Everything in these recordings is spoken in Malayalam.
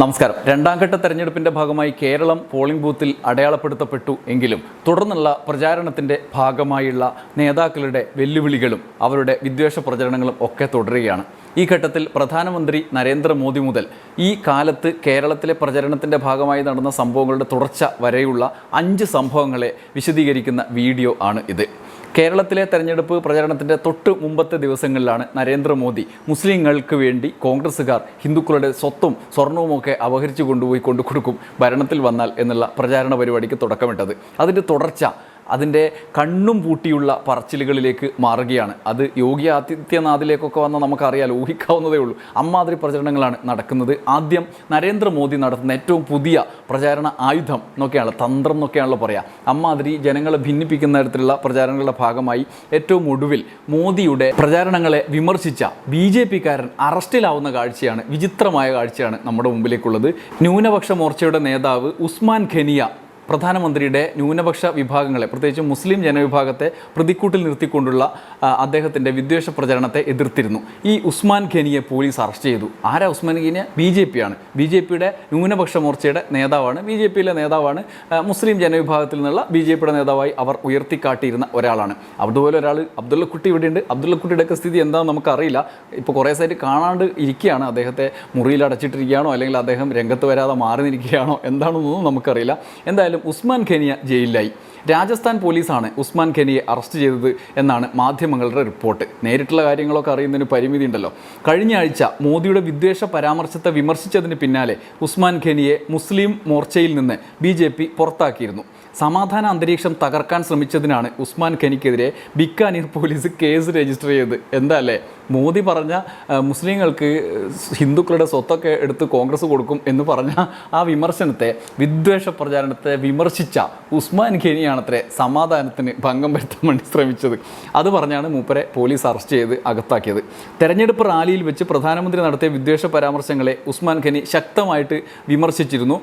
നമസ്കാരം. രണ്ടാം ഘട്ട തെരഞ്ഞെടുപ്പിന്റെ ഭാഗമായി കേരളം പോളിംഗ് ബൂത്തിൽ അടയാളപ്പെടുത്തപ്പെട്ടു എങ്കിലും തുടർന്നുള്ള പ്രചാരണത്തിന്റെ ഭാഗമായുള്ള നേതാക്കളുടെ വെല്ലുവിളികളും അവരുടെ വിദ്വേഷ പ്രചരണങ്ങളും ഒക്കെ തുടരുകയാണ്. ഈ ഘട്ടത്തിൽ പ്രധാനമന്ത്രി നരേന്ദ്രമോദി മുതൽ ഈ കാലത്ത് കേരളത്തിലെ പ്രചരണത്തിന്റെ ഭാഗമായി നടന്ന സംഭവങ്ങളുടെ തുടർച്ച വരെയുള്ള അഞ്ച് സംഭവങ്ങളെ വിശദീകരിക്കുന്ന വീഡിയോ ആണ് ഇത്. കേരളത്തിലെ തെരഞ്ഞെടുപ്പ് പ്രചരണത്തിന്റെ തൊട്ട് മുമ്പത്തെ ദിവസങ്ങളിലാണ് നരേന്ദ്രമോദി മുസ്ലിങ്ങൾക്ക് വേണ്ടി കോൺഗ്രസ്സുകാർ ഹിന്ദുക്കളുടെ സ്വത്തും സ്വർണവുമൊക്കെ അപഹരിച്ചു കൊണ്ടുപോയി കൊണ്ടു കൊടുക്കും ഭരണത്തിൽ വന്നാൽ എന്നുള്ള പ്രചാരണ പരിപാടിക്ക് തുടക്കമിട്ടത്. അതിന്റെ തുടർച്ച അതിന്റെ കണ്ണും പൂട്ടിയുള്ള പറച്ചിലുകളിലേക്ക് മാറുകയാണ്. അത് യോഗി ആദിത്യനാഥിലേക്കൊക്കെ വന്നാൽ നമുക്കറിയാം ഊഹിക്കാവുന്നതേ ഉള്ളൂ. അമ്മാതിരി പ്രചരണങ്ങളാണ് നടക്കുന്നത്. ആദ്യം നരേന്ദ്രമോദി നടത്തുന്ന ഏറ്റവും പുതിയ പ്രചാരണ ആയുധം എന്നൊക്കെയാണ് തന്ത്രം എന്നൊക്കെയാണല്ലോ പറയാം. അമ്മാതിരി ജനങ്ങളെ ഭിന്നിപ്പിക്കുന്ന തരത്തിലുള്ള പ്രചാരണങ്ങളുടെ ഭാഗമായി ഏറ്റവും ഒടുവിൽ മോദിയുടെ പ്രചാരണങ്ങളെ വിമർശിച്ച ബി ജെ പിക്കാരൻ അറസ്റ്റിലാവുന്ന കാഴ്ചയാണ് വിചിത്രമായ കാഴ്ചയാണ് നമ്മുടെ മുമ്പിലേക്കുള്ളത്. ന്യൂനപക്ഷ മോർച്ചയുടെ നേതാവ് ഉസ്മാൻ ഖനിയ പ്രധാനമന്ത്രിയുടെ ന്യൂനപക്ഷ വിഭാഗങ്ങളെ പ്രത്യേകിച്ച് മുസ്ലിം ജനവിഭാഗത്തെ പ്രതിക്കൂട്ടിൽ നിർത്തിക്കൊണ്ടുള്ള അദ്ദേഹത്തിന്റെ വിദ്വേഷ പ്രചരണത്തെ എതിർത്തിരുന്നു. ഈ ഉസ്മാൻ ഖനിയെ പോലീസ് അറസ്റ്റ് ചെയ്തു. ആരാ ഉസ്മാൻ ഖനിയെ? ബി ജെ പി ആണ് ബി ജെ പിയുടെ ന്യൂനപക്ഷ മോർച്ചയുടെ നേതാവാണ്. ബി ജെ പിയിലെ നേതാവാണ് മുസ്ലിം ജനവിഭാഗത്തിൽ നിന്നുള്ള ബി ജെ പിയുടെ നേതാവായി അവർ ഉയർത്തിക്കാട്ടിയിരുന്ന ഒരാളാണ്. അതുപോലെ ഒരാൾ അബ്ദുള്ളക്കുട്ടി ഇവിടെയുണ്ട്. അബ്ദുള്ളക്കുട്ടിയുടെയൊക്കെ സ്ഥിതി എന്താണെന്ന് നമുക്കറിയില്ല. ഇപ്പോൾ കുറേ സൈഡ് കാണാണ്ട് ഇരിക്കുകയാണ്. അദ്ദേഹത്തെ മുറിയിൽ അടച്ചിട്ടിരിക്കുകയാണോ? അല്ലെങ്കിൽ അദ്ദേഹം രംഗത്ത് വരാതെ മാറി നിൽക്കുകയാണോ? എന്താണെന്നൊന്നും നമുക്കറിയില്ല. എന്തായാലും ഉസ്മാൻ ഖനിയ ജയിലിലായി. രാജസ്ഥാൻ പോലീസാണ് ഉസ്മാൻ ഖനിയെ അറസ്റ്റ് ചെയ്തത് എന്നാണ് മാധ്യമങ്ങളുടെ റിപ്പോർട്ട്. നേരിട്ടുള്ള കാര്യങ്ങളൊക്കെ അറിയുന്നതിന് പരിമിതി ഉണ്ടല്ലോ. കഴിഞ്ഞ ആഴ്ച മോദിയുടെ വിദ്വേഷ പരാമർശത്തെ വിമർശിച്ചതിന് പിന്നാലെ ഉസ്മാൻ ഖനിയെ മുസ്ലിം മോർച്ചയിൽ നിന്ന് ബി പുറത്താക്കിയിരുന്നു. സമാധാന അന്തരീക്ഷം തകർക്കാൻ ശ്രമിച്ചതിനാണ് ഉസ്മാൻ ഖനിക്കെതിരെ ബിക്കാനീർ പോലീസ് കേസ് രജിസ്റ്റർ ചെയ്തത്. എന്താ അല്ലേ? മോദി പറഞ്ഞ മുസ്ലിങ്ങൾക്ക് ഹിന്ദുക്കളുടെ സ്വത്തൊക്കെ എടുത്ത് കോൺഗ്രസ് കൊടുക്കും എന്ന് പറഞ്ഞ ആ വിമർശനത്തെ വിദ്വേഷ പ്രചാരണത്തെ വിമർശിച്ച ഉസ്മാൻ ഖനിയാണത്രേ സമാധാനത്തിന് ഭംഗം വരുത്താൻ വേണ്ടി ശ്രമിച്ചത്. അത് പറഞ്ഞാണ് മൂപ്പരെ പോലീസ് അറസ്റ്റ് ചെയ്ത് അകത്താക്കിയത്. തെരഞ്ഞെടുപ്പ് റാലിയിൽ വെച്ച് പ്രധാനമന്ത്രി നടത്തിയ വിദ്വേഷ പരാമർശങ്ങളെ ഉസ്മാൻ ഖനി ശക്തമായിട്ട് വിമർശിച്ചിരുന്നു.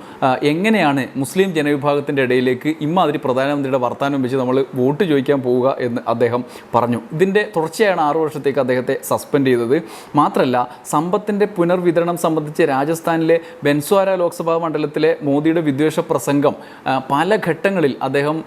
എങ്ങനെയാണ് മുസ്ലിം ജനവിഭാഗത്തിന്റെ ഇടയിലേക്ക് ഇമ്മാതിരി പ്രധാനമന്ത്രിയുടെ വർത്തമാനം വെച്ച് നമ്മൾ വോട്ട് ചോദിക്കാൻ പോവുക എന്ന് അദ്ദേഹം പറഞ്ഞു. ഇതിന്റെ തുടർച്ചയാണ് ആറു വർഷത്തേക്ക് അദ്ദേഹത്തെ സസ്പെൻഡ് ചെയ്തത്. മാത്രമല്ല സമ്പത്തിന്റെ പുനർവിതരണം സംബന്ധിച്ച് രാജസ്ഥാനിലെ ബെൻസ്വാര ലോക്സഭാ മണ്ഡലത്തിലെ മോദിയുടെ വിദ്വേഷ പ്രസംഗം പല ഘട്ടങ്ങളിൽ അദ്ദേഹം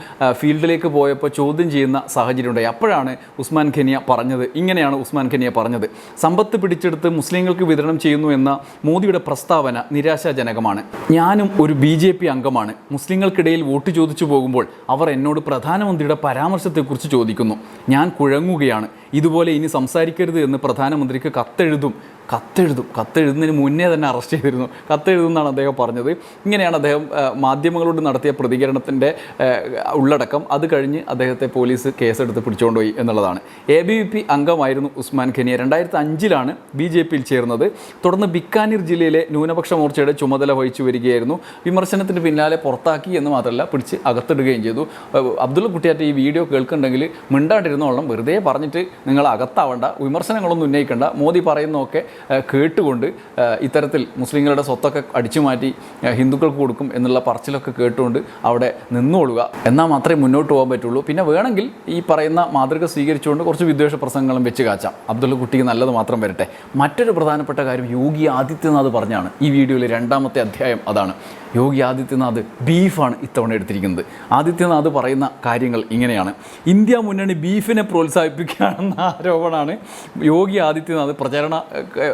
ഫീൽഡിലേക്ക് പോയപ്പോൾ ചോദ്യം ചെയ്യുന്ന സാഹചര്യമുണ്ടായി. അപ്പോഴാണ് ഉസ്മാൻ ഖനിയ പറഞ്ഞത്. ഇങ്ങനെയാണ് ഉസ്മാൻ ഖനിയ പറഞ്ഞത്. സമ്പത്ത് പിടിച്ചെടുത്ത് മുസ്ലിങ്ങൾക്ക് വിതരണം ചെയ്യുന്നു എന്ന മോദിയുടെ പ്രസ്താവന നിരാശാജനകമാണ്. ഞാനും ഒരു ബി അംഗമാണ്. മുസ്ലിങ്ങൾക്കിടയിൽ വോട്ട് ചോദിച്ചു പോകുമ്പോൾ അവർ എന്നോട് പ്രധാനമന്ത്രിയുടെ പരാമർശത്തെക്കുറിച്ച് ചോദിക്കുന്നു. ഞാൻ കുഴങ്ങുകയാണ്. ഇതുപോലെ ഇനി സംസാരിക്കരുത് എന്ന് പ്രധാനമന്ത്രിക്ക് കത്തെഴുതും. കത്തെഴുതും. കത്തെഴുതുന്നതിന് മുന്നേ തന്നെ അറസ്റ്റ് ചെയ്തിരുന്നു. കത്തെഴുതുമെന്നാണ് അദ്ദേഹം പറഞ്ഞത്. ഇങ്ങനെയാണ് അദ്ദേഹം മാധ്യമങ്ങളോട് നടത്തിയ പ്രതികരണത്തിന്റെ ഉള്ളടക്കം. അത് കഴിഞ്ഞ് അദ്ദേഹത്തെ പോലീസ് കേസെടുത്ത് പിടിച്ചുകൊണ്ടുപോയി എന്നുള്ളതാണ്. എ ബി വി പി അംഗമായിരുന്നു ഉസ്മാൻ ഖനിയ. രണ്ടായിരത്തി അഞ്ചിലാണ് ബി ജെ പിയിൽ ചേർന്നത്. തുടർന്ന് ബിക്കാനീർ ജില്ലയിലെ ന്യൂനപക്ഷ മോർച്ചയുടെ ചുമതല വഹിച്ചു വരികയായിരുന്നു. വിമർശനത്തിന് പിന്നാലെ പുറത്താക്കി എന്ന് മാത്രമല്ല പിടിച്ച് അകത്തിടുകയും ചെയ്തു. അബ്ദുള്ള കുട്ടിയാറ്റ് ഈ വീഡിയോ കേൾക്കുന്നുണ്ടെങ്കിൽ മിണ്ടാണ്ടിരുന്നോളം വെറുതെ പറഞ്ഞിട്ട് നിങ്ങൾ അകത്താവണ്ട വിമർശനങ്ങളൊന്നും ഉന്നയിക്കണ്ട മോദി പറയുന്നതൊക്കെ കേട്ടുകൊണ്ട് ഇത്തരത്തിൽ മുസ്ലിങ്ങളുടെ സ്വത്തൊക്കെ അടിച്ചു മാറ്റി ഹിന്ദുക്കൾക്ക് കൊടുക്കും എന്നുള്ള പറച്ചിലൊക്കെ കേട്ടുകൊണ്ട് അവിടെ നിന്നുകൊള്ളുക എന്നാൽ മാത്രമേ മുന്നോട്ട് പോകാൻ പറ്റുള്ളൂ. പിന്നെ വേണമെങ്കിൽ ഈ പറയുന്ന മാതൃക സ്വീകരിച്ചുകൊണ്ട് കുറച്ച് വിദ്വേഷ പ്രസംഗങ്ങളും വെച്ച് കാച്ചാം. അബ്ദുള്ള കുട്ടിക്ക് നല്ലത് മാത്രം വരട്ടെ. മറ്റൊരു പ്രധാനപ്പെട്ട കാര്യം യോഗി ആദിത്യനാഥ് പറഞ്ഞാണ് ഈ വീഡിയോയിലെ രണ്ടാമത്തെ അധ്യായം അതാണ്. യോഗി ആദിത്യനാഥ് ബീഫാണ് ഇത്തവണ എടുത്തിരിക്കുന്നത്. ആദിത്യനാഥ് പറയുന്ന കാര്യങ്ങൾ ഇങ്ങനെയാണ്. ഇന്ത്യ മുന്നണി ബീഫിനെ പ്രോത്സാഹിപ്പിക്കുകയാണെന്ന ആരോപണമാണ് യോഗി ആദിത്യനാഥ് പ്രചരണ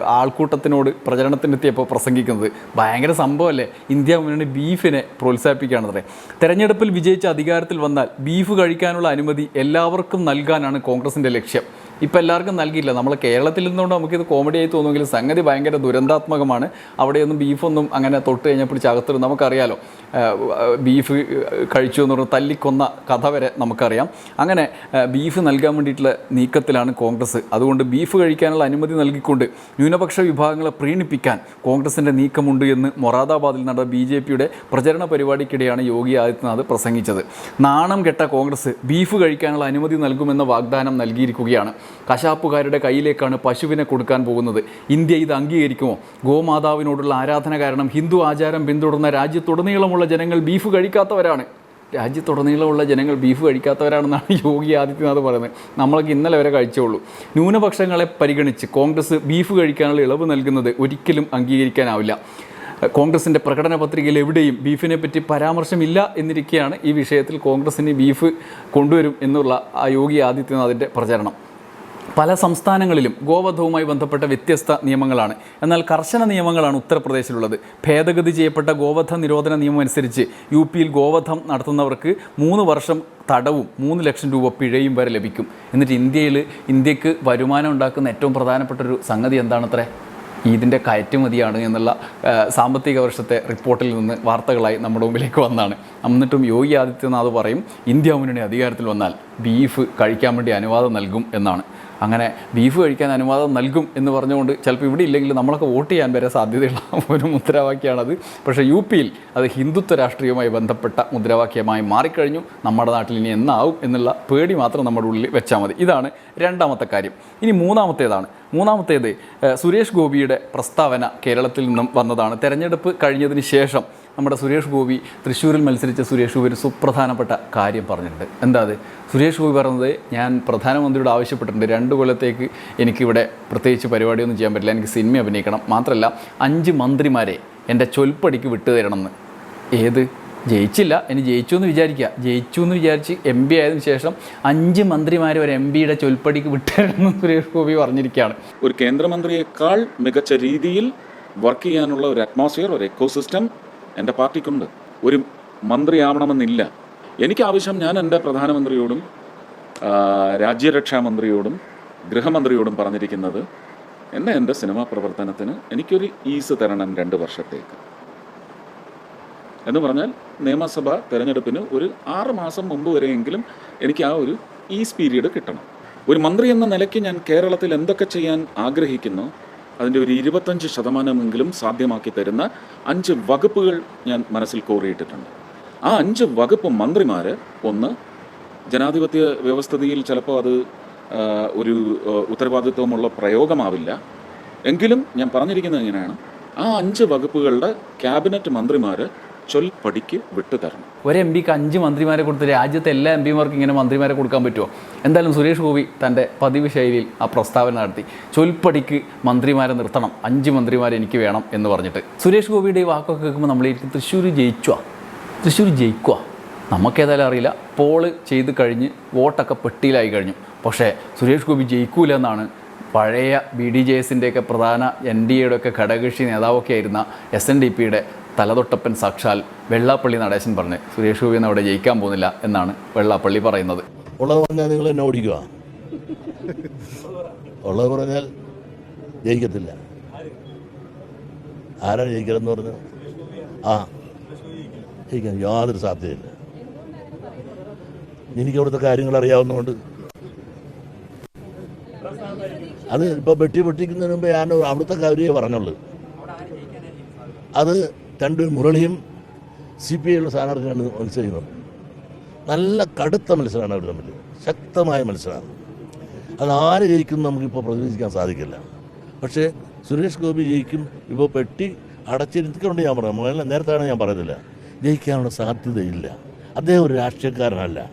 ആൾക്കൂട്ടത്തിനോട് പ്രചരണത്തിനെത്തിയപ്പോൾ പ്രസംഗിക്കുന്നത്. ഭയങ്കര സംഭവമല്ലേ? ഇന്ത്യ മുന്നണി ബീഫിനെ പ്രോത്സാഹിപ്പിക്കുകയാണത്രേ തെരഞ്ഞെടുപ്പിൽ വിജയിച്ച അധികാരത്തിൽ വന്നാൽ ബീഫ് കഴിക്കാനുള്ള അനുമതി എല്ലാവർക്കും നൽകാനാണ് കോൺഗ്രസിന്റെ ലക്ഷ്യം. ഇപ്പം എല്ലാവർക്കും നൽകിയില്ല. നമ്മൾ കേരളത്തിൽ നിന്നുകൊണ്ട് നമുക്കിത് കോമഡി ആയി തോന്നുമെങ്കിലും സംഗതി ഭയങ്കര ദുരന്താത്മകമാണ്. അവിടെയൊന്നും ബീഫൊന്നും അങ്ങനെ തൊട്ട് കഴിഞ്ഞാൽ പിടിച്ച് നമുക്കറിയാലോ. ബീഫ് കഴിച്ചു എന്ന് പറഞ്ഞ് തല്ലിക്കൊന്ന കഥ വരെ നമുക്കറിയാം. അങ്ങനെ ബീഫ് നൽകാൻ വേണ്ടിയിട്ടുള്ള നീക്കത്തിലാണ് കോൺഗ്രസ്. അതുകൊണ്ട് ബീഫ് കഴിക്കാനുള്ള അനുമതി നൽകിക്കൊണ്ട് ന്യൂനപക്ഷ വിഭാഗങ്ങളെ പ്രീണിപ്പിക്കാൻ കോൺഗ്രസിന്റെ നീക്കമുണ്ട് എന്ന് മൊറാദാബാദിൽ നടന്ന ബി ജെ പിയുടെ പ്രചരണ പരിപാടിക്കിടെയാണ് യോഗി ആദിത്യനാഥ് പ്രസംഗിച്ചത്. നാണം കെട്ട കോൺഗ്രസ് ബീഫ് കഴിക്കാനുള്ള അനുമതി നൽകുമെന്ന വാഗ്ദാനം നൽകിയിരിക്കുകയാണ്. കശാപ്പുകാരുടെ കയ്യിലേക്കാണ് പശുവിനെ കൊടുക്കാൻ പോകുന്നത്. ഇന്ത്യ ഇത് അംഗീകരിക്കുമോ? ഗോമാതാവിനോടുള്ള ആരാധന കാരണം ഹിന്ദു ആചാരം പിന്തുടർന്ന രാജ്യത്തുടനീളമുള്ള ജനങ്ങൾ ബീഫ് കഴിക്കാത്തവരാണ്. രാജ്യത്തുടനീളമുള്ള ജനങ്ങൾ ബീഫ് കഴിക്കാത്തവരാണെന്നാണ് യോഗി ആദിത്യനാഥ് പറയുന്നത്. നമ്മളൊക്കെ ഇന്നലെ വരെ കഴിച്ചുള്ളൂ ന്യൂനപക്ഷങ്ങളെ പരിഗണിച്ച് കോൺഗ്രസ് ബീഫ് കഴിക്കാനുള്ള ഇളവ് നൽകുന്നത് ഒരിക്കലും അംഗീകരിക്കാനാവില്ല. കോൺഗ്രസിന്റെ പ്രകടന പത്രികയിൽ എവിടെയും ബീഫിനെ പറ്റി പരാമർശമില്ല എന്നിരിക്കെയാണ് ഈ വിഷയത്തിൽ കോൺഗ്രസിന് ബീഫ് കൊണ്ടുവരും എന്നുള്ള ആ യോഗി ആദിത്യനാഥിന്റെ പ്രചരണം. പല സംസ്ഥാനങ്ങളിലും ഗോവധവുമായി ബന്ധപ്പെട്ട വ്യത്യസ്ത നിയമങ്ങളാണ്. എന്നാൽ കർശന നിയമങ്ങളാണ് ഉത്തർപ്രദേശിലുള്ളത്. ഭേദഗതി ചെയ്യപ്പെട്ട ഗോവധ നിരോധന നിയമം അനുസരിച്ച് യു പിയിൽ ഗോവധം നടത്തുന്നവർക്ക് മൂന്ന് വർഷം തടവും മൂന്ന് ലക്ഷം രൂപ പിഴയും വരെ ലഭിക്കും. എന്നിട്ട് ഇന്ത്യയിൽ ഇന്ത്യയ്ക്ക് വരുമാനം ഉണ്ടാക്കുന്ന ഏറ്റവും പ്രധാനപ്പെട്ട ഒരു സംഗതി എന്താണത്രേ? ഇതിന്റെ കയറ്റുമതിയാണ് എന്നുള്ള സാമ്പത്തിക വർഷത്തെ റിപ്പോർട്ടിൽ നിന്ന് വാർത്തകളായി നമ്മുടെ മുമ്പിലേക്ക് വന്നാണ്. എന്നിട്ടും യോഗി ആദിത്യനാഥ് പറയും ഇന്ത്യ മുന്നണി അധികാരത്തിൽ വന്നാൽ ബീഫ് കഴിക്കാൻ വേണ്ടി അനുവാദം നൽകും എന്നാണ്. അങ്ങനെ ബീഫ് കഴിക്കാൻ അനുവാദം നൽകും എന്ന് പറഞ്ഞുകൊണ്ട് ചിലപ്പോൾ ഇവിടെ ഇല്ലെങ്കിൽ നമ്മളൊക്കെ വോട്ട് ചെയ്യാൻ വരെ സാധ്യതയുള്ള ഒരു മുദ്രാവാക്യമാണത്. പക്ഷേ യു പിയിൽ അത് ഹിന്ദുത്വ രാഷ്ട്രീയവുമായി ബന്ധപ്പെട്ട മുദ്രാവാക്യമായി മാറിക്കഴിഞ്ഞു. നമ്മുടെ നാട്ടിൽ ഇനി എന്നാവും എന്നുള്ള പേടി മാത്രം നമ്മുടെ ഉള്ളിൽ വെച്ചാൽ മതി. ഇതാണ് രണ്ടാമത്തെ കാര്യം. ഇനി മൂന്നാമത്തേതാണ്. മൂന്നാമത്തേത് സുരേഷ് ഗോപിയുടെ പ്രസ്താവന കേരളത്തിൽ നിന്നും വന്നതാണ്. തെരഞ്ഞെടുപ്പ് കഴിഞ്ഞതിന് ശേഷം നമ്മുടെ സുരേഷ് ഗോപി തൃശ്ശൂരിൽ മത്സരിച്ച സുരേഷ് ഗോപി ഒരു സുപ്രധാനപ്പെട്ട കാര്യം പറഞ്ഞിട്ടുണ്ട്. എന്താ അത്? സുരേഷ് ഗോപി പറഞ്ഞത് ഞാൻ പ്രധാനമന്ത്രിയോട് ആവശ്യപ്പെട്ടിട്ടുണ്ട്. രണ്ട് കൊല്ലത്തേക്ക് എനിക്കിവിടെ പ്രത്യേകിച്ച് പരിപാടിയൊന്നും ചെയ്യാൻ പറ്റില്ല. എനിക്ക് സിനിമ അഭിനയിക്കണം. മാത്രമല്ല അഞ്ച് മന്ത്രിമാരെ എന്റെ ചൊൽപ്പടിക്ക് വിട്ടു തരണമെന്ന് ഏത്? ജയിച്ചില്ല. ഇനി ജയിച്ചു എന്ന് വിചാരിക്കുക. ജയിച്ചു എന്ന് വിചാരിച്ച് എം പി ആയതിനു ശേഷം അഞ്ച് മന്ത്രിമാർ ഒരു എം പിയുടെ ചൊൽപ്പടിക്ക് വിട്ടുതരണമെന്ന് സുരേഷ് ഗോപി പറഞ്ഞിരിക്കുകയാണ്. ഒരു കേന്ദ്രമന്ത്രിയേക്കാൾ മികച്ച രീതിയിൽ വർക്ക് ചെയ്യാനുള്ള ഒരു അറ്റ്മോസ്ഫിയർ ഒരു എക്കോസിസ്റ്റം എന്റെ പാർട്ടിക്കുണ്ട്. ഒരു മന്ത്രിയാവണമെന്നില്ല. എനിക്ക് ആവശ്യം ഞാൻ എന്റെ പ്രധാനമന്ത്രിയോടും രാജ്യരക്ഷാ മന്ത്രിയോടും ഗൃഹമന്ത്രിയോടും പറഞ്ഞിരിക്കുന്നത് എന്നെ എന്റെ സിനിമാ പ്രവർത്തനത്തിന് എനിക്കൊരു ഈസ് തരണം രണ്ട് വർഷത്തേക്ക്. എന്ന് പറഞ്ഞാൽ നിയമസഭ തെരഞ്ഞെടുപ്പിന് ഒരു ആറ് മാസം മുമ്പ് വരെയെങ്കിലും എനിക്ക് ആ ഒരു ഈസ് പീരീഡ് കിട്ടണം. ഒരു മന്ത്രി എന്ന നിലയ്ക്ക് ഞാൻ കേരളത്തിൽ എന്തൊക്കെ ചെയ്യാൻ ആഗ്രഹിക്കുന്നു അതിന്റെ ഒരു ഇരുപത്തഞ്ച് ശതമാനമെങ്കിലും സാധ്യമാക്കി തരുന്ന അഞ്ച് വകുപ്പുകൾ ഞാൻ മനസ്സിൽ കോറിയിട്ടിട്ടുണ്ട്. ആ അഞ്ച് വകുപ്പ് മന്ത്രിമാർ ഒന്ന് ജനാധിപത്യ വ്യവസ്ഥിതിയിൽ ചിലപ്പോൾ അത് ഒരു ഉത്തരവാദിത്വമുള്ള പ്രയോഗമാവില്ല. എങ്കിലും ഞാൻ പറഞ്ഞിരിക്കുന്നത് ഇങ്ങനെയാണ്. ആ അഞ്ച് വകുപ്പുകളുടെ ക്യാബിനറ്റ് മന്ത്രിമാർ ചൊൽപ്പടിക്ക് വിട്ടുതരണം ഒരു എം പിക്ക് അഞ്ച് മന്ത്രിമാരെ കൊടുത്ത് രാജ്യത്തെ എല്ലാ എം പിമാർക്കും ഇങ്ങനെ മന്ത്രിമാരെ കൊടുക്കാൻ പറ്റുമോ? എന്തായാലും സുരേഷ് ഗോപി തന്റെ പതിവ് ശൈലിയിൽ ആ പ്രസ്താവന നടത്തി. ചൊൽപ്പടിക്ക് മന്ത്രിമാരെ നിർത്തണം. അഞ്ച് മന്ത്രിമാരെ എനിക്ക് വേണം എന്ന് പറഞ്ഞിട്ട്. സുരേഷ് ഗോപിയുടെ ഈ വാക്കൊക്കെ കേൾക്കുമ്പോൾ നമ്മളേക്ക് തൃശ്ശൂർ ജയിക്കുക തൃശ്ശൂർ ജയിക്കുക നമുക്കേതായാലും അറിയില്ല. പോൾ ചെയ്ത് കഴിഞ്ഞ് വോട്ടൊക്കെ പെട്ടിയിലായി കഴിഞ്ഞു. പക്ഷേ സുരേഷ് ഗോപി ജയിക്കൂല എന്നാണ് പഴയ ബി ഡി ജെ എസിന്റെയൊക്കെ പ്രധാന എൻ ഡി എയുടെ ഒക്കെ ഘടകകക്ഷി നേതാവൊക്കെ ആയിരുന്ന എസ് എൻ ഡി പിയുടെ തലതൊട്ടപ്പൻ സാക്ഷാൽ വെള്ളാപ്പള്ളി നടേശൻ പറഞ്ഞ് സുരേഷ് ഗോപി അവിടെ ജയിക്കാൻ പോകുന്നില്ല എന്നാണ് വെള്ളാപ്പള്ളി പറയുന്നത്. ഉള്ളത് പറഞ്ഞാൽ നിങ്ങൾ എന്നെ ഓടിക്കുക. ഉള്ളത് പറഞ്ഞാൽ ജയിക്കത്തില്ല. ആരാണ് ജയിക്കണമെന്ന് പറഞ്ഞു? ആ ജയിക്കാൻ യാതൊരു സാധ്യതയില്ല. എനിക്ക് അവിടുത്തെ കാര്യങ്ങൾ അറിയാവുന്നതുകൊണ്ട്. അത് ഇപ്പോൾ വെട്ടി പൊട്ടിക്കുന്നതിന് മുമ്പ് ഞാൻ അവിടുത്തെ കാര്യമേ പറഞ്ഞുള്ളൂ. അത് രണ്ട് മുരളിയും സി പി ഐയുള്ള സ്ഥാനാർത്ഥിയാണ് മത്സരിക്കുന്നത്. നല്ല കടുത്ത മത്സരമാണ് അവർ തമ്മിൽ. ശക്തമായ മത്സരമാണ്. അത് ആര് ജയിക്കും നമുക്കിപ്പോൾ പ്രതിനിധിക്കാൻ സാധിക്കില്ല. പക്ഷേ സുരേഷ് ഗോപി ജയിക്കും. ഇപ്പോൾ പെട്ടി അടച്ചിരുത്തിക്കൊണ്ട് ഞാൻ പറയാം. മുകളിൽ നേരത്താണ് ഞാൻ പറയുന്നില്ല ജയിക്കാനുള്ള സാധ്യതയില്ല. അദ്ദേഹം ഒരു രാഷ്ട്രീയക്കാരനല്ല.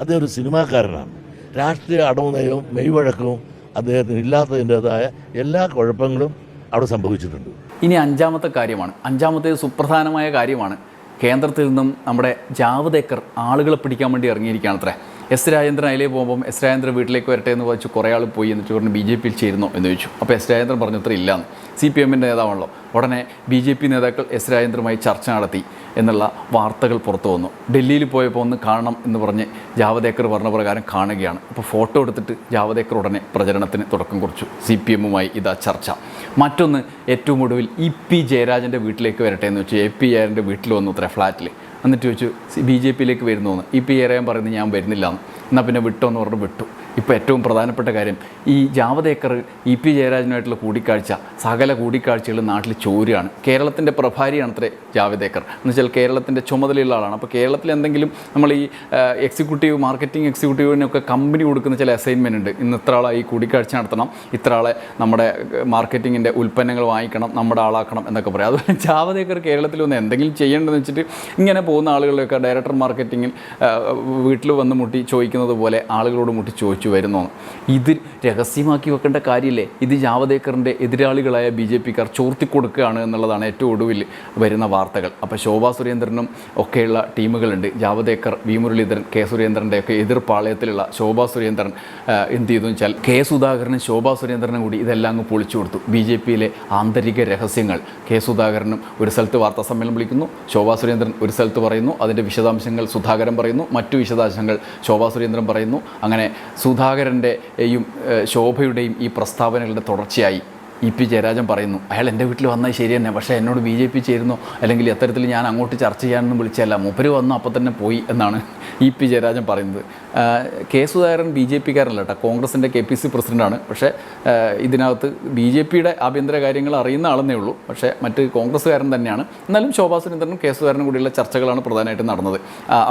അദ്ദേഹം ഒരു സിനിമാക്കാരനാണ്. രാഷ്ട്രീയ അടവ് നയവും മെയ്വഴക്കവും അദ്ദേഹത്തിന് ഇല്ലാത്തതിന്റെതായ എല്ലാ കുഴപ്പങ്ങളും അവിടെ സംഭവിച്ചിട്ടുണ്ട്. ഇനി അഞ്ചാമത്തെ കാര്യമാണ്. അഞ്ചാമത്തെ സുപ്രധാനമായ കാര്യമാണ് കേന്ദ്രത്തിൽ നിന്നും നമ്മുടെ ജാവദേക്കർ ആളുകളെ പിടിക്കാൻ വേണ്ടി ഇറങ്ങിയിരിക്കുകയാണ് അത്രേ എസ് രാജേന്ദ്രൻ അതിലേ പോകുമ്പോൾ എസ് രാജേന്ദ്രൻ വീട്ടിലേക്ക് വരട്ടെ എന്ന് വെച്ച് കുറേ ആൾ പോയി എന്നിട്ട് പറഞ്ഞു ബി ജെ പിയിൽ ചേരുന്നോ എന്ന് ചോദിച്ചു. അപ്പോൾ എസ് രാജേന്ദ്രൻ പറഞ്ഞു ഇത്ര ഇല്ലാന്ന് സി പി എമ്മിന്റെ നേതാവാണല്ലോ. ഉടനെ ബി ജെ പി നേതാക്കൾ എസ് രാജേന്ദ്രമായി ചർച്ച നടത്തി എന്നുള്ള വാർത്തകൾ പുറത്തു വന്നു. ഡൽഹിയിൽ പോയപ്പോൾ ഒന്ന് കാണണം എന്ന് പറഞ്ഞ് ജാവദേക്കർ പറഞ്ഞ പ്രകാരം കാണുകയാണ്. അപ്പോൾ ഫോട്ടോ എടുത്തിട്ട് ജാവദേക്കർ ഉടനെ പ്രചരണത്തിന് തുടക്കം കുറിച്ചു. സി പി എമ്മുമായി ഇതാ ചർച്ച. മറ്റൊന്ന് ഏറ്റവും ഒടുവിൽ ഇ പി ജയരാജന്റെ വീട്ടിലേക്ക് വരട്ടെ എന്ന് വെച്ച് എ പി ജയരാജന്റെ വീട്ടിൽ വന്നു ഉത്തര ഫ്ലാറ്റിൽ എന്നിട്ട് ചോദിച്ചു ബി ജെ പിയിലേക്ക് വരുന്നു എന്ന് ഇ പി പറയുന്നത് ഞാൻ വരുന്നില്ല എന്ന് എന്നാൽ പിന്നെ വിട്ടോ എന്ന് പറഞ്ഞ് വിട്ടു. ഇപ്പോൾ ഏറ്റവും പ്രധാനപ്പെട്ട കാര്യം ഈ ജാവദേക്കർ ഇ പി ജയരാജനുമായിട്ടുള്ള കൂടിക്കാഴ്ച സകല കൂടിക്കാഴ്ചകൾ നാട്ടിൽ ചോരുകയാണ്. കേരളത്തിന്റെ പ്രഭാരിയാണ് അത്രേ ജാവദേക്കർ. എന്ന് വെച്ചാൽ കേരളത്തിന്റെ ചുമതലയുള്ള ആളാണ്. അപ്പോൾ കേരളത്തിൽ എന്തെങ്കിലും നമ്മൾ ഈ എക്സിക്യൂട്ടീവ് മാർക്കറ്റിംഗ് എക്സിക്യൂട്ടീവിനൊക്കെ കമ്പനി കൊടുക്കുന്ന ചില അസൈൻമെന്റ് ഉണ്ട്. ഇന്ന് ഇത്ര ആളെ ഈ കൂടിക്കാഴ്ച നടത്തണം. ഇത്ര ആളെ നമ്മുടെ മാർക്കറ്റിങ്ങിന്റെ ഉൽപ്പന്നങ്ങൾ വാങ്ങിക്കണം നമ്മുടെ ആളാക്കണം എന്നൊക്കെ പറയും. അതുപോലെ ജാവദേക്കർ കേരളത്തിൽ ഒന്ന് എന്തെങ്കിലും ചെയ്യേണ്ടതെന്ന് വെച്ചിട്ട് ഇങ്ങനെ പോകുന്ന ആളുകളൊക്കെ ഡയറക്ടർ മാർക്കറ്റിങ്ങിൽ വീട്ടിൽ വന്ന് മുട്ടി ചോദിക്കുന്നത് പോലെ ആളുകളോട് മുട്ടി ചോദിച്ചു വരുന്നു. ഇത് രഹസ്യമാക്കി വെക്കേണ്ട കാര്യമില്ലേ? ഇത് ജാവദേക്കറിന്റെ എതിരാളികളായ ബി ജെ പിക്കാർ ചോർത്തി കൊടുക്കുകയാണ് എന്നുള്ളതാണ് ഏറ്റവും ഒടുവിൽ വരുന്ന വാർത്തകൾ. അപ്പോൾ ശോഭാ സുരേന്ദ്രനും ഒക്കെയുള്ള ടീമുകളുണ്ട്. ജാവദേക്കർ വി മുരളീധരൻ കെ സുരേന്ദ്രന്റെ ഒക്കെ എതിർപ്പാളയത്തിലുള്ള ശോഭാ സുരേന്ദ്രൻ എന്ത് ചെയ്തു വെച്ചാൽ കെ സുധാകരനും ശോഭാ സുരേന്ദ്രനും കൂടി ഇതെല്ലാം അങ്ങ് പൊളിച്ചു കൊടുത്തു. ബി ജെ പിയിലെ ആന്തരിക രഹസ്യങ്ങൾ. കെ സുധാകരനും ഒരു സ്ഥലത്ത് വാർത്താ സമ്മേളനം വിളിക്കുന്നു. ശോഭാ സുരേന്ദ്രൻ ഒരു സ്ഥലത്ത് പറയുന്നു. അതിന്റെ വിശദാംശങ്ങൾ സുധാകരൻ പറയുന്നു. മറ്റു വിശദാംശങ്ങൾ ശോഭാ സുരേന്ദ്രൻ പറയുന്നു. അങ്ങനെ സുധാകരന്റെയും ശോഭയുടെയും ഈ പ്രസ്താവനകളുടെ തുടർച്ചയായി ഇ പി ജയരാജൻ പറയുന്നു അയാൾ എന്റെ വീട്ടിൽ വന്നാൽ ശരി തന്നെ പക്ഷേ എന്നോട് ബി ജെ പി ചേരുന്നു അല്ലെങ്കിൽ അത്തരത്തിൽ ഞാൻ അങ്ങോട്ട് ചർച്ച ചെയ്യാനൊന്നും വിളിച്ചല്ല മൂപ്പര് വന്നു അപ്പം തന്നെ പോയി എന്നാണ് ഇ പി ജയരാജൻ പറയുന്നത്. കെ സുധാകരൻ ബി ജെ പിക്കാരനല്ല കേട്ടോ കോൺഗ്രസിന്റെ കെ പി സി പ്രസിഡന്റാണ്. പക്ഷേ ഇതിനകത്ത് ബി ജെ പിയുടെ ആഭ്യന്തര കാര്യങ്ങൾ അറിയുന്ന ആളെന്നേ ഉള്ളൂ പക്ഷേ മറ്റ് കോൺഗ്രസ്സുകാരൻ തന്നെയാണ്. എന്നാലും ശോഭാ സുരേന്ദ്രനും കെ സുധാകരനും കൂടിയുള്ള ചർച്ചകളാണ് പ്രധാനമായിട്ടും നടന്നത്.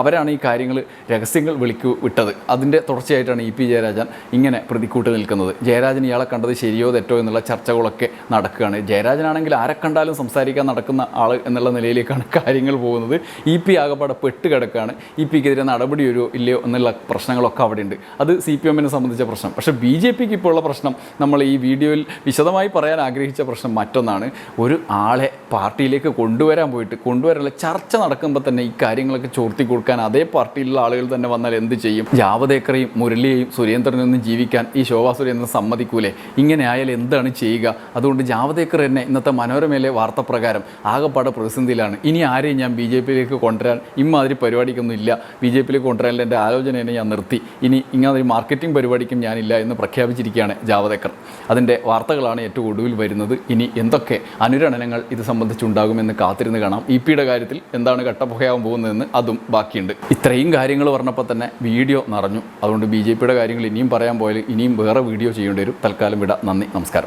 അവരാണ് ഈ കാര്യങ്ങൾ രഹസ്യങ്ങൾ വിളിക്കു വിട്ടത്. അതിന്റെ തുടർച്ചയായിട്ടാണ് ഇ പി ജയരാജൻ ഇങ്ങനെ പ്രതിക്കൂട്ട് നിൽക്കുന്നത്. ജയരാജൻ ഇയാളെ കണ്ടത് ശരിയോ തെറ്റോ എന്നുള്ള ചർച്ചകളൊക്കെ നടക്കുകയാണ്. ജയരാജനാണെങ്കിൽ ആരെ കണ്ടാലും സംസാരിക്കാൻ നടക്കുന്ന ആൾ എന്നുള്ള നിലയിലേക്കാണ് കാര്യങ്ങൾ പോകുന്നത്. ഇ പി ആകപ്പാടെ പെട്ട് കിടക്കുകയാണ്. ഇ പിക്കെതിരെ നടപടി വരുമോ ഇല്ലയോ എന്നുള്ള പ്രശ്നങ്ങളൊക്കെ അവിടെ ഉണ്ട് അത് സി പി എമ്മിനെ സംബന്ധിച്ച പ്രശ്നം. പക്ഷേ ബി ജെ പിക്ക് ഇപ്പോൾ ഉള്ള പ്രശ്നം നമ്മൾ ഈ വീഡിയോയിൽ വിശദമായി പറയാൻ ആഗ്രഹിച്ച പ്രശ്നം മറ്റൊന്നാണ്. ഒരു ആളെ പാർട്ടിയിലേക്ക് കൊണ്ടുവരാൻ പോയിട്ട് കൊണ്ടുവരാനുള്ള ചർച്ച നടക്കുമ്പോൾ തന്നെ ഈ കാര്യങ്ങളൊക്കെ ചോർത്തി കൊടുക്കാൻ അതേ പാർട്ടിയിലുള്ള ആളുകൾ തന്നെ വന്നാൽ എന്ത് ചെയ്യും? ജാവദേക്കറേയും മുരളിയെയും സുരേന്ദ്രനൊന്നും ജീവിക്കാൻ ഈ ശോഭാ സുരേന്ദ്രൻ സമ്മതിക്കൂലേ? ഇങ്ങനെ ആയാൽ എന്താണ് ചെയ്യുക? അതുകൊണ്ട് ജാവദേക്കർ തന്നെ ഇന്നത്തെ മനോരമയിലെ വാർത്ത പ്രകാരം ആകപ്പാടെ പ്രതിസന്ധിയിലാണ്. ഇനി ആരെയും ഞാൻ ബി ജെ പിയിലേക്ക് കൊണ്ടുവരാൻ ഇമാതിരി പരിപാടിക്കൊന്നും ഇല്ല. ബി ജെ പിയിലേക്ക് കൊണ്ടുവരാനുള്ള എന്റെ ആലോചന തന്നെ ഞാൻ നിർത്തി. ഇനി ഇങ്ങനൊരു മാർക്കറ്റിംഗ് പരിപാടിക്കും ഞാനില്ല എന്ന് പ്രഖ്യാപിച്ചിരിക്കുകയാണ് ജാവദേക്കർ. അതിന്റെ വാർത്തകളാണ് ഏറ്റവും ഒടുവിൽ വരുന്നത്. ഇനി എന്തൊക്കെ അനുരണനങ്ങൾ ഇത് സംബന്ധിച്ചുണ്ടാകുമെന്ന് കാത്തിരുന്ന് കാണാം. ഇ പിയുടെ കാര്യത്തിൽ എന്താണ് കട്ടപ്പുകയാകാൻ പോകുന്നതെന്ന് അതും ബാക്കിയുണ്ട്. ഇത്രയും കാര്യങ്ങൾ പറഞ്ഞപ്പോൾ തന്നെ വീഡിയോ നിറഞ്ഞു. അതുകൊണ്ട് ബി ജെ പിയുടെ കാര്യങ്ങൾ ഇനിയും പറയാൻ പോയാൽ ഇനിയും വേറെ വീഡിയോ ചെയ്യേണ്ടി വരും. തൽക്കാലം വിട. നന്ദി. നമസ്കാരം.